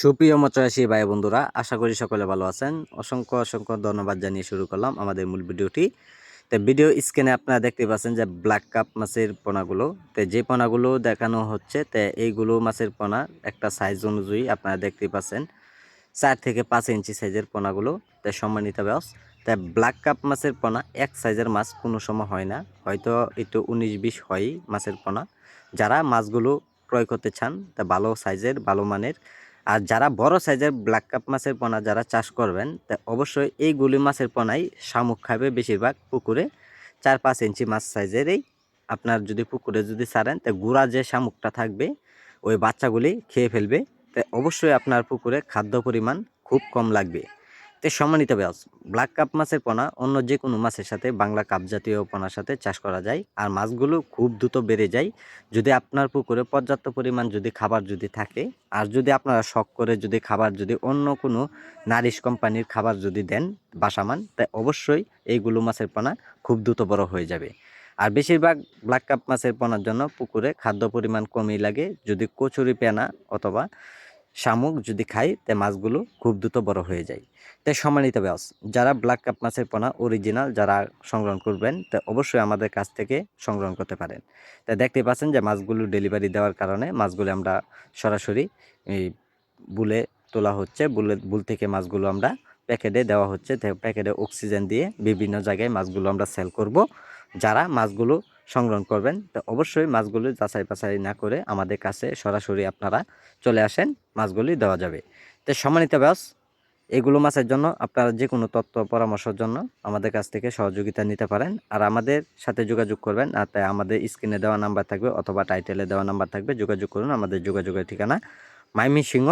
সুপ্রিয় মৎস্যচাষী ভাই বন্ধুরা, আশা করি সকলে ভালো আছেন। অসংখ্য অসংখ্য ধন্যবাদ জানিয়ে শুরু করলাম আমাদের মূল ভিডিওটি। তো ভিডিও স্ক্রিনে আপনারা দেখতে পাচ্ছেন যে ব্ল্যাক কাপ মাছের পোনাগুলো। তো যে পোনাগুলো দেখানো হচ্ছে, তো এইগুলো মাছের পোনা একটা সাইজ অনুযায়ী আপনারা দেখতে পাচ্ছেন। চার থেকে পাঁচ ইঞ্চি সাইজের পোনাগুলো। তো সম্মানিত ব্যাস তা ব্ল্যাক কাপ মাছের পোনা এক সাইজের মাছ কোনো সময় হয় না। হয়তো একটু উনিশ বিশ হয় মাছের পোনা। যারা মাছগুলো ক্রয় করতে চান, তা ভালো সাইজের ভালো মানের আর যারা বড় সাইজের ব্ল্যাক কাপ মাছের পোনা যারা চাষ করবেন, তা অবশ্যই এই গুলি মাছের পোনাই শামুক খাবে বেশিরভাগ পুকুরে। চার পাঁচ ইঞ্চি মাছ সাইজেরই আপনার যদি পুকুরে যদি ছাড়েন, তা গুড়া যে শামুকটা থাকবে, ওই বাচ্চাগুলি খেয়ে ফেলবে। তা অবশ্যই আপনার পুকুরে খাদ্য পরিমাণ খুব কম লাগবে। তো সম্মানিত ব্যাস ব্ল্যাক কাপ মাছের পোনা অন্য যে কোনো মাছের সাথে বাংলা কাপ জাতীয় পোনার সাথে চাষ করা যায় আর মাছগুলো খুব দ্রুত বেড়ে যায়। যদি আপনার পুকুরে পর্যাপ্ত পরিমাণ যদি খাবার যদি থাকে আর যদি আপনারা শখ করে যদি খাবার যদি অন্য কোনো নারিশ কোম্পানির খাবার যদি দেন বাসামান তাই অবশ্যই এইগুলো মাছের পোনা খুব দ্রুত বড় হয়ে যাবে। আর বেশিরভাগ ব্ল্যাক কাপ মাছের পোনার জন্য পুকুরে খাদ্য পরিমাণ কমই লাগে, যদি কচুরি পেনা অথবা শামুক যদি খাই, তে মাছগুলো খুব দ্রুত বড় হয়ে যায়। তাই সম্মানিত ব্যাস যারা ব্ল্যাক কাপ মাছের পোনা অরিজিনাল যারা সংগ্রহ করবেন, তা অবশ্যই আমাদের কাছ থেকে সংগ্রহ করতে পারেন। তা দেখতে পাচ্ছেন যে মাছগুলো ডেলিভারি দেওয়ার কারণে মাছগুলো আমরা সরাসরি বুলে তোলা হচ্ছে, বুলে, বুল থেকে মাছগুলো আমরা প্যাকেটে দেওয়া হচ্ছে। প্যাকেটে অক্সিজেন দিয়ে বিভিন্ন জায়গায় মাছগুলো আমরা সেল করব। যারা মাছগুলো সংগ্রহ করবেন। তো অবশ্যই মাছগুলি যাচাই বাছাই না করে আমাদের কাছে সরাসরি আপনারা চলে আসেন মাছগুলি দেওয়া যাবে। তো সম্মানিত ব্যাস এগুলো মাছের জন্য আপনারা যে কোনো তথ্য পরামর্শের জন্য আমাদের কাছ থেকে সহযোগিতা নিতে পারেন। আর আমাদের সাথে যোগাযোগ করবেন আর তাই আমাদের স্ক্রিনে দেওয়া নাম্বার থাকবে অথবা টাইটেলে দেওয়া নাম্বার থাকবে, যোগাযোগ করুন আমাদের যোগাযোগের ঠিকানা মাইমি সিংহ